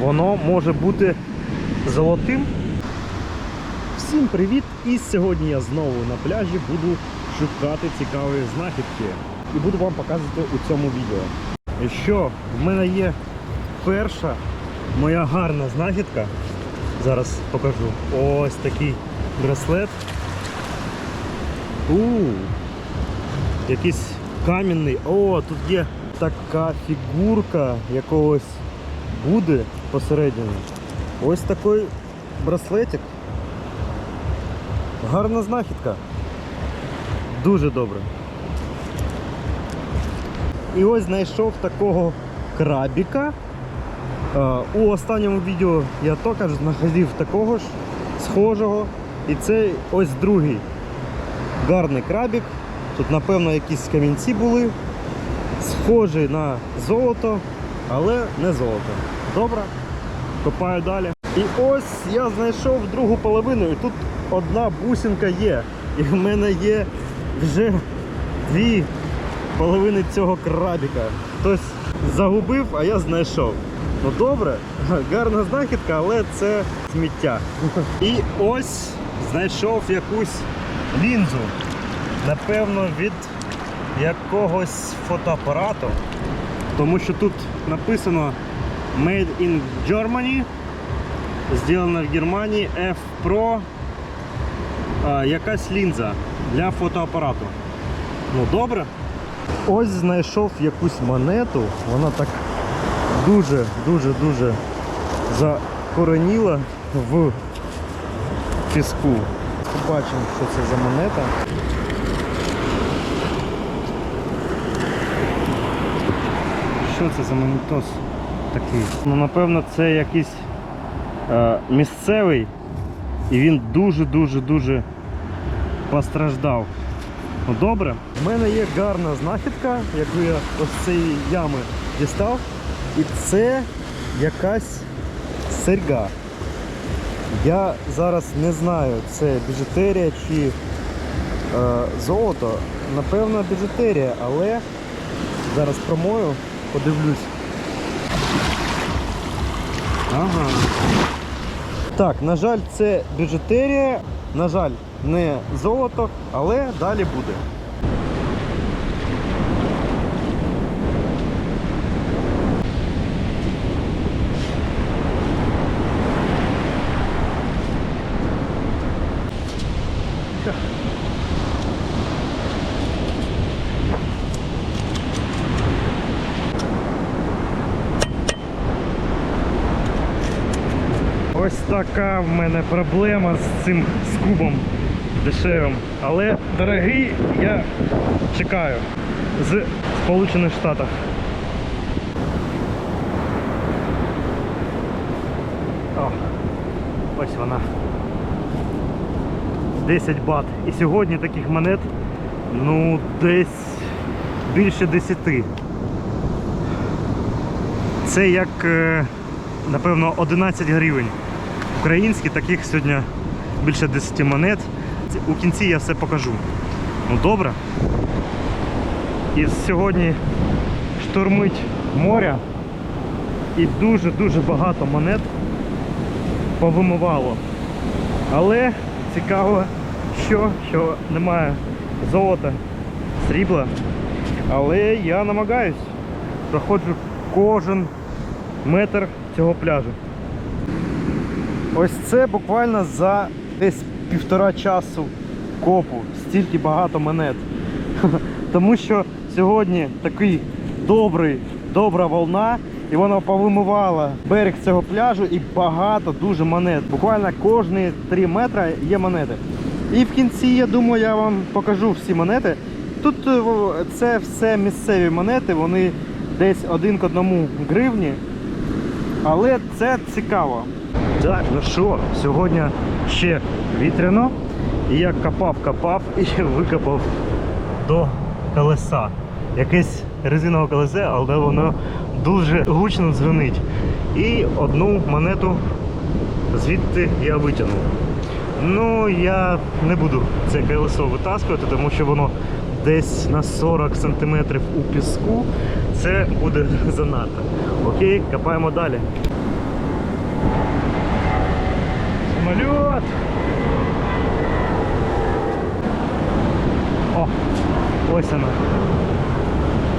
воно може бути золотим. Всім привіт! І сьогодні я знову на пляжі буду шукати цікаві знахідки. І буду вам показувати у цьому відео. І що, в мене є перша моя гарна знахідка. Зараз покажу. Ось такий браслет. У, якийсь камінний. О, тут є така фігурка якогось буде посередині. Ось такий браслетик. Гарна знахідка. Дуже добре. І ось знайшов такого крабіка. Е, У останньому відео я також знаходив такого ж схожого. І це ось другий гарний крабік. Тут, напевно, якісь камінці були. Схожий на золото, але не золото. Добре, копаю далі. І ось я знайшов другу половину, і тут одна бусинка є. І в мене є вже дві половини цього крабіка. Хтось загубив, а я знайшов. Ну добре, гарна знахідка, але це сміття. І ось знайшов якусь лінзу. Напевно, від якогось фотоапарату. Тому що тут написано Made in Germany. Зроблено в Германії F Pro. Якась лінза для фотоапарату. Ну добре. Ось знайшов якусь монету. Вона так дуже, дуже, дуже закореніла в піску. Побачимо, що це за монета. Що це за монітос такий? Ну, напевно, це якийсь е, місцевий і він дуже-дуже-дуже постраждав. Ну добре. У мене є гарна знахідка, яку я ось цієї ями дістав. І це якась серьга. Я зараз не знаю, це біжутерія чи е, золото. Напевно, біжутерія, але зараз промою, подивлюсь. Ага. Так, на жаль, це бюджетерія, на жаль, не золото, але далі буде. Ось така в мене проблема з цим скубом дешевим. Але дорогий я чекаю з Сполучених Штатів. Ось вона. 10 бат. І сьогодні таких монет ну десь більше 10. Це як, е, напевно, 11 гривень. Українські таких сьогодні більше 10 монет. У кінці я все покажу. Ну добре. І сьогодні штурмить море і дуже-дуже багато монет повимивало. Але цікаво, що, що немає золота, срібла. Але я намагаюсь. Проходжу кожен метр цього пляжу. Ось це буквально за десь півтора часу копу. Стільки багато монет. Тому що сьогодні такий добрий, добра волна, і вона повимивала берег цього пляжу і багато дуже монет. Буквально кожні 3 метри є монети. І в кінці, я думаю, я вам покажу всі монети. Тут е, це все місцеві монети, вони десь один к одному гривні. Але це цікаво. Так, ну що, сьогодні ще вітряно. І я копав, копав і викопав до колеса. Якесь резинове колесе, але воно дуже гучно дзвонить. І одну монету звідти я витягнув. Ну, я не буду це колесо витаскувати, тому що воно десь на 40 см у піску. Це буде занадто. Окей, копаємо далі. самолет. О, ось она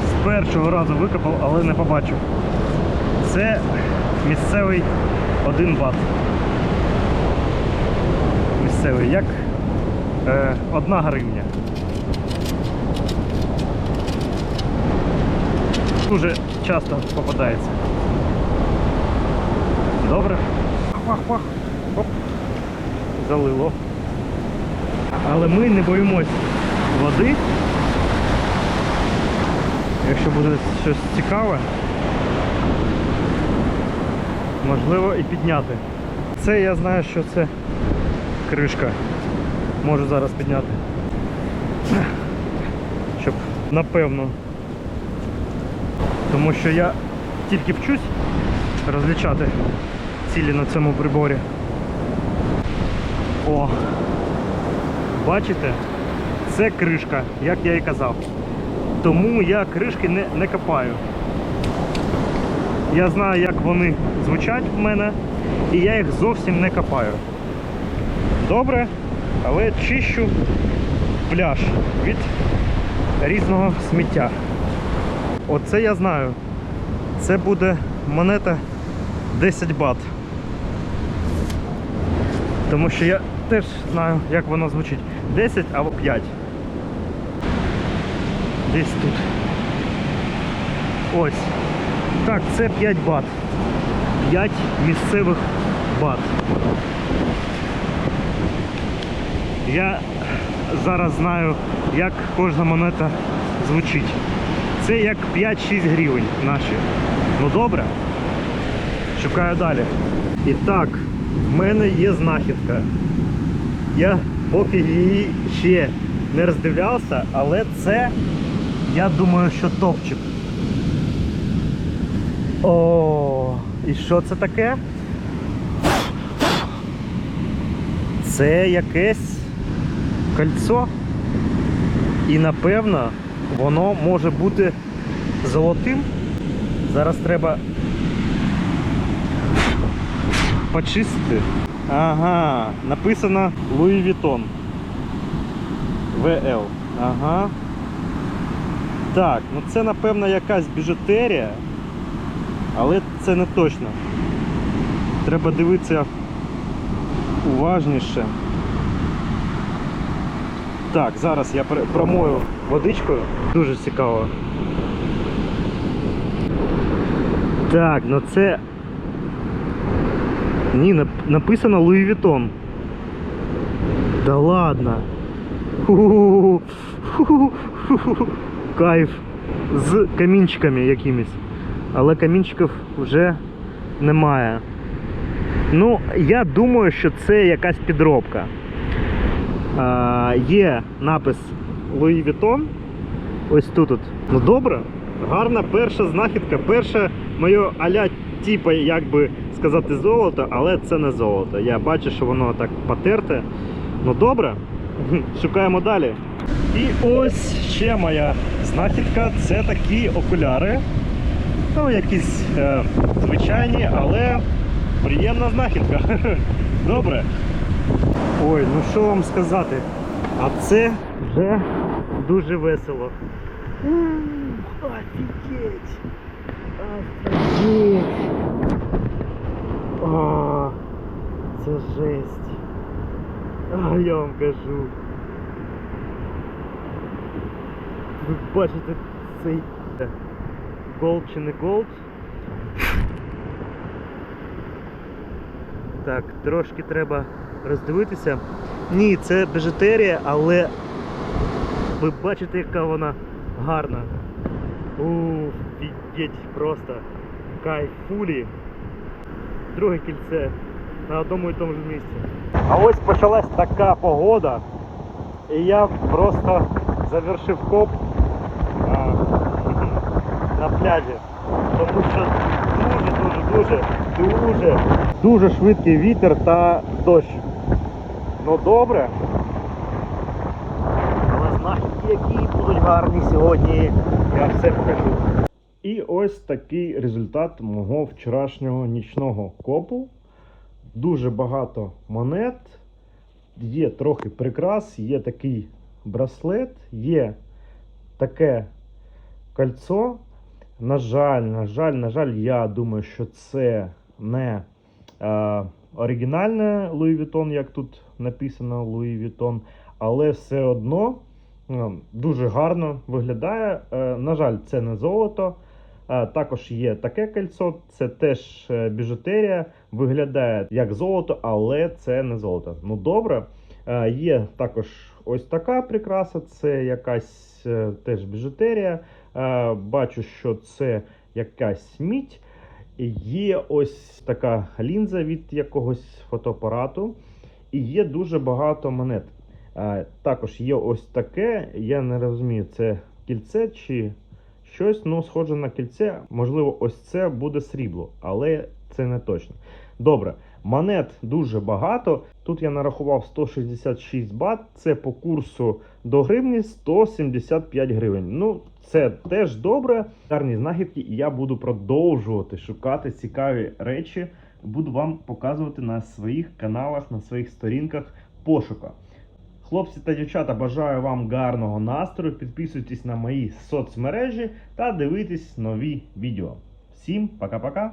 З першого разу викопав, але не побачив. Це місцевий 1 бат. Місцевий як е, одна гривня. Дуже часто попадається. Добре? Пах-пах. Залило. Але ми не боїмось води. Якщо буде щось цікаве, можливо і підняти. Це я знаю, що це кришка. Можу зараз підняти. Щоб напевно. Тому що я тільки вчусь розлічати цілі на цьому приборі. О! Бачите? Це кришка, як я і казав. Тому я кришки не, не копаю. Я знаю, як вони звучать в мене, і я їх зовсім не копаю. Добре, але чищу пляж від різного сміття. Оце я знаю. Це буде монета 10 бат. Тому що я теж знаю, як воно звучить. 10 або 5. Десь тут. Ось. Так, це 5 бат. 5 місцевих бат. Я зараз знаю, як кожна монета звучить. Це як 5-6 гривень наші. Ну добре. Шукаю далі. І так, в мене є знахідка. Я поки її ще не роздивлявся, але це, я думаю, що топчик. О, і що це таке? Це якесь кольцо. І напевно воно може бути золотим. Зараз треба почистити. Ага, написано Louis Vuitton. VL. Ага. Так, ну це напевно якась біжутерія, але це не точно. Треба дивитися уважніше. Так, зараз я промою водичкою. Дуже цікаво. Так, ну це. Ні, нап- написано Louis Vuitton. Да ладно. Кайф. З камінчиками якимись. Але камінчиків вже немає. Ну, я думаю, що це якась підробка. А, є напис Louis Vuitton. Ось тут. От. Ну добре, гарна перша знахідка, перше моє аля, типа, як би сказати, золото, але це не золото. Я бачу, що воно так потерте. Ну добре, шукаємо далі. І ось ще моя знахідка це такі окуляри. Ну, якісь е, звичайні, але приємна знахідка. Добре. Ой, ну що вам сказати? А це вже дуже весело. Офігеть! Офігеть! Це жесть. А, я вам кажу. Ви бачите цей голд чи не голд? Так, трошки треба роздивитися. Ні, це біжутерія, але ви бачите, яка вона гарна. Ух, фігеть, просто кайфулі. Друге кільце на одному і тому ж місці. А ось почалась така погода, і я просто завершив коп а, на пляжі. Тому що дуже, дуже, дуже, дуже, дуже швидкий вітер та дощ. Ну добре. Але знахідки, які будуть гарні сьогодні, я все покажу. І ось такий результат мого вчорашнього нічного копу. Дуже багато монет, є трохи прикрас, є такий браслет, є таке кольцо. На жаль, на жаль, на жаль, я думаю, що це не е, оригінальне Louis Vuitton, як тут написано Louis Vuitton, але все одно е, дуже гарно виглядає. Е, на жаль, це не золото. Також є таке кольцо, це теж е, біжутерія, виглядає як золото, але це не золото. Ну добре. Є також ось така прикраса, це якась е, теж біжутерія. Бачу, що це якась мідь. Є ось така лінза від якогось фотоапарату. І є дуже багато монет. Також є ось таке. Я не розумію, це кільце чи щось, ну, схоже на кільце. Можливо, ось це буде срібло, але це не точно. Добре, монет дуже багато. Тут я нарахував 166 бат. Це по курсу до гривні 175 гривень. Ну, це теж добре. Гарні знахідки, і я буду продовжувати шукати цікаві речі. Буду вам показувати на своїх каналах, на своїх сторінках пошука. Хлопці та дівчата, бажаю вам гарного настрою. Підписуйтесь на мої соцмережі та дивитесь нові відео. Всім пока-пока!